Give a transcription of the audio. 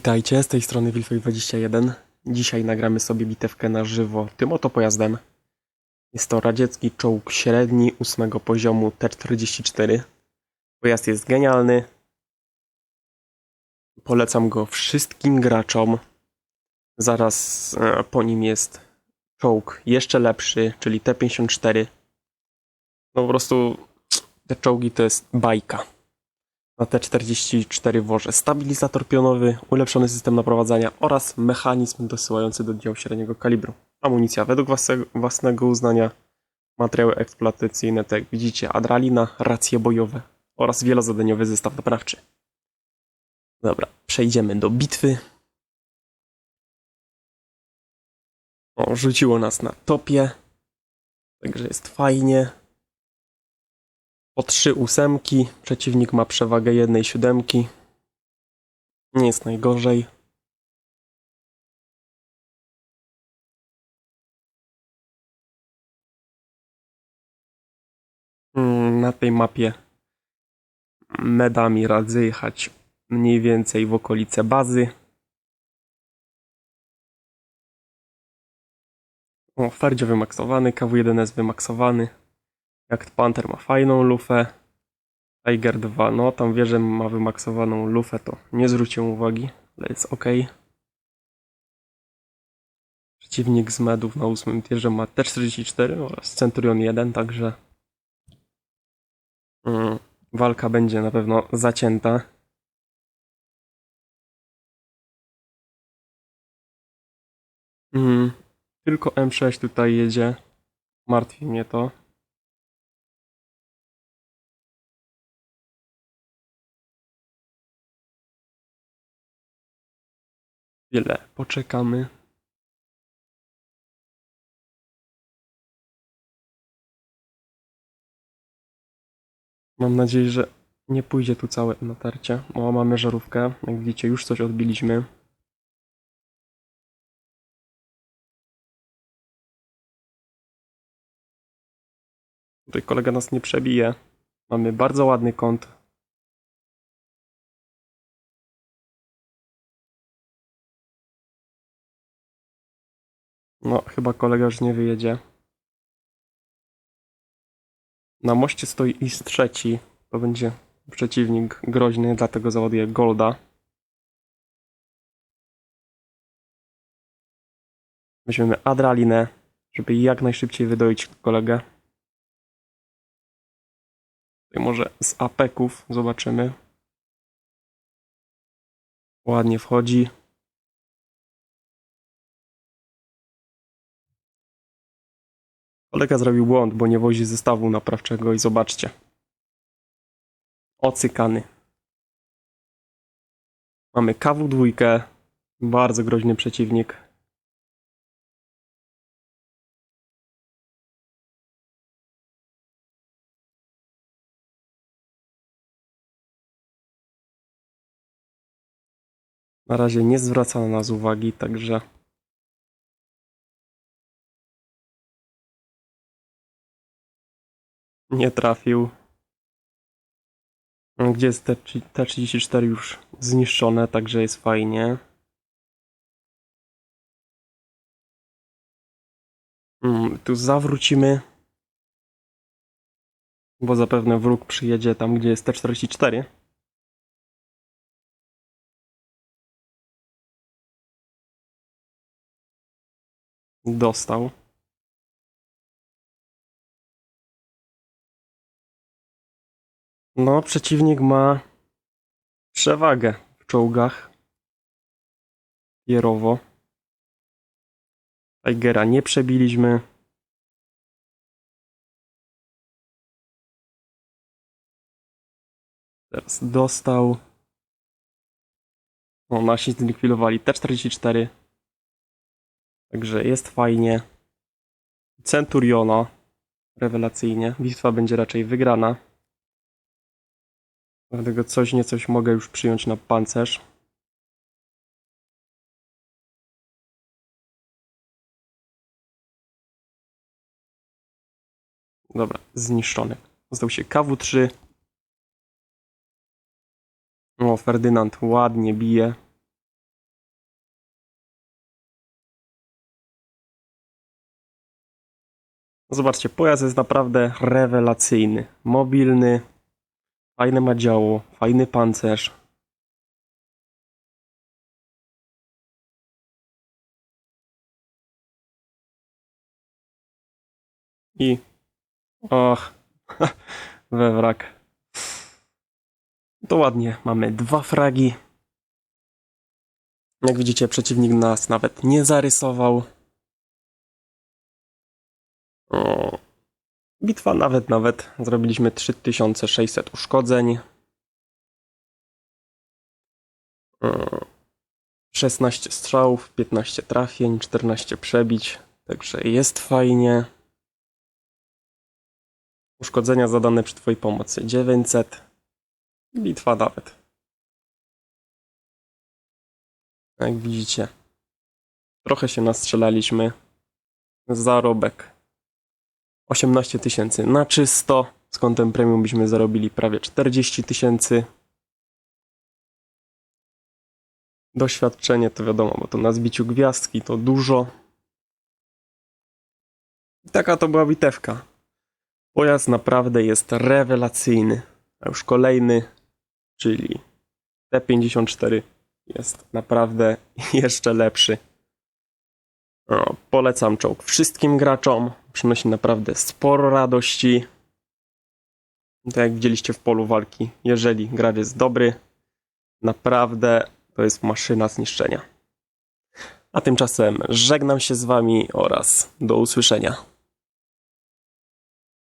Witajcie, z tej strony Wilfej21. Dzisiaj nagramy sobie bitewkę na żywo tym oto pojazdem. Jest to radziecki czołg średni ósmego poziomu T-44. Pojazd jest genialny. Polecam go wszystkim graczom. Zaraz e, po nim jest czołg jeszcze lepszy, czyli T-54. No po prostu te czołgi to jest bajka. Na T44 woże stabilizator pionowy, ulepszony system naprowadzania oraz mechanizm dosyłający do działu średniego kalibru. Amunicja według własnego, uznania, materiały eksploatacyjne, tak jak widzicie, adralina, racje bojowe oraz wielozadaniowy zestaw naprawczy. Dobra, przejdziemy do bitwy. O, rzuciło nas na topie, także jest fajnie. Po trzy ósemki. Przeciwnik ma przewagę jednej siódemki. Nie jest najgorzej. Mm, Na tej mapie medami radzę jechać mniej więcej w okolice bazy. O, Ferdzie wymaksowany, KW1S wymaksowany. Jak Panther ma fajną lufę. Tiger 2, no tam wie, że ma wymaksowaną lufę, to nie zwróciłem uwagi, ale jest ok. Przeciwnik z medów na ósmym tierze ma T44 oraz Centurion 1, także mm, walka będzie na pewno zacięta. Mm, tylko M6 tutaj jedzie. Martwi mnie to. Chwilę, poczekamy. Mam nadzieję, że nie pójdzie tu całe natarcie. O, mamy żarówkę. Jak widzicie, już coś odbiliśmy. Tutaj kolega nas nie przebije. Mamy bardzo ładny kąt. No, chyba kolega już nie wyjedzie. Na moście stoi IS trzeci. To będzie przeciwnik groźny, dlatego załaduję Golda. Weźmiemy adrenalinę, żeby jak najszybciej wydoić kolegę. Tutaj może z apeków zobaczymy. Ładnie wchodzi. Kolega zrobił błąd, bo nie wozi zestawu naprawczego i zobaczcie. Ocykany. Mamy KW2, bardzo groźny przeciwnik. Na razie nie zwraca na nas uwagi, także Nie trafił. Gdzie jest te T34 już zniszczone, także jest fajnie. Mm, tu zawrócimy. Bo zapewne wróg przyjedzie tam, gdzie jest T44. Dostał. No, przeciwnik ma przewagę w czołgach. Pierowo. Tigera nie przebiliśmy. Teraz dostał. O, nasi zlikwidowali T44. Także jest fajnie. Centuriona. Rewelacyjnie. Bitwa będzie raczej wygrana. Dlatego coś niecoś mogę już przyjąć na pancerz. Dobra, zniszczony. Został się KW3. O, Ferdynand ładnie bije. Zobaczcie, pojazd jest naprawdę rewelacyjny. Mobilny, fajne ma działo, fajny pancerz. I... Och, we wrak. To ładnie, mamy dwa fragi. Jak widzicie, przeciwnik nas nawet nie zarysował. O, bitwa nawet, nawet. Zrobiliśmy 3600 uszkodzeń. O, 16 strzałów, 15 trafień, 14 przebić. Także jest fajnie. Uszkodzenia zadane przy Twojej pomocy 900. Bitwa nawet. Jak widzicie, trochę się nastrzelaliśmy. Zarobek 18 tysięcy na czysto. Z kątem premium byśmy zarobili prawie 40 tysięcy. Doświadczenie to wiadomo, bo to na zbiciu gwiazdki to dużo. I taka to była bitewka. Pojazd naprawdę jest rewelacyjny. A już kolejny, czyli T54 jest naprawdę jeszcze lepszy. Polecam czołg wszystkim graczom. Przynosi naprawdę sporo radości. Tak jak widzieliście w polu walki, jeżeli gracz jest dobry, naprawdę to jest maszyna zniszczenia. A tymczasem żegnam się z wami oraz do usłyszenia.